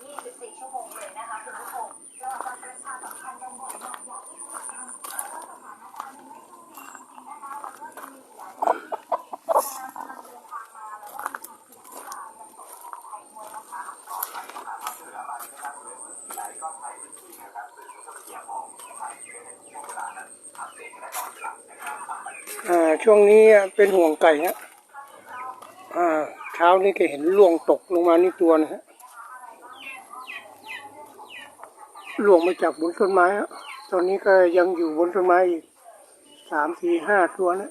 24 ชั่วโมงเลยนะคะคุณผู้ชมแล้วก็ประชาสัมพันธ์กังบ่อยมกอย่างที่สุแล้วก็สถานการณ์ไม่ดีนะครังาแล้วที่จยักไะคะต่รับเสือนะครับเรืก็ต้องถือว่วงเป็นไข้หวูนะคะอ่าช่วงนี้เป็นห่วงไก่นะอ่าเช้านี้ก็เห็นล่วงตกลงมานี่ตัวนะฮะ ล่วงมาจากบนต้นไม้ฮะตอนนี้ก็ยังอยู่บนต้นไม้อีกสามสี่ห้าตัวนะ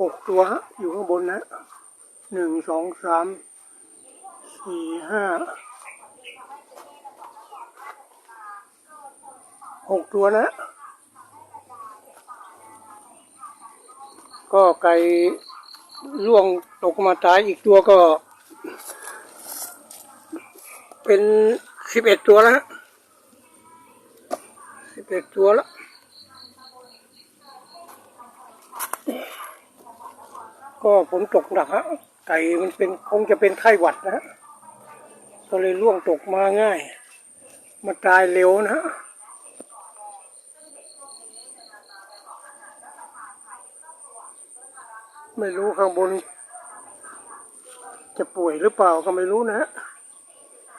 หกตัวฮะอยู่ข้างบนนะหนึ่งสองสามสี่ห้าหกตัวนะ ก็ไก่ล่วงตกมาตายอีกตัวก็ เป็นสิบเอ็ดตัวแล้ว สิบเอ็ดตัวแล้วก็ฝนตกหนักฮะไก่มันเป็นคงจะเป็นไข้หวัดนะฮะก็เลยล่วงตกมาง่าย มาตายเร็วนะฮะไม่รู้ข้างบน จะป่วยหรือเปล่าก็ไม่รู้นะฮะ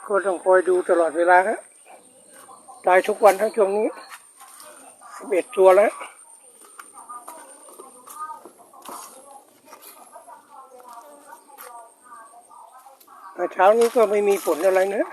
ก็ต้องคอยดูตลอดเวลาฮะตายทุกวันทั้งช่วงนี้ เอ็ดตัวแล้วแต่เช้านี้ก็ไม่มีฝนอะไรนะ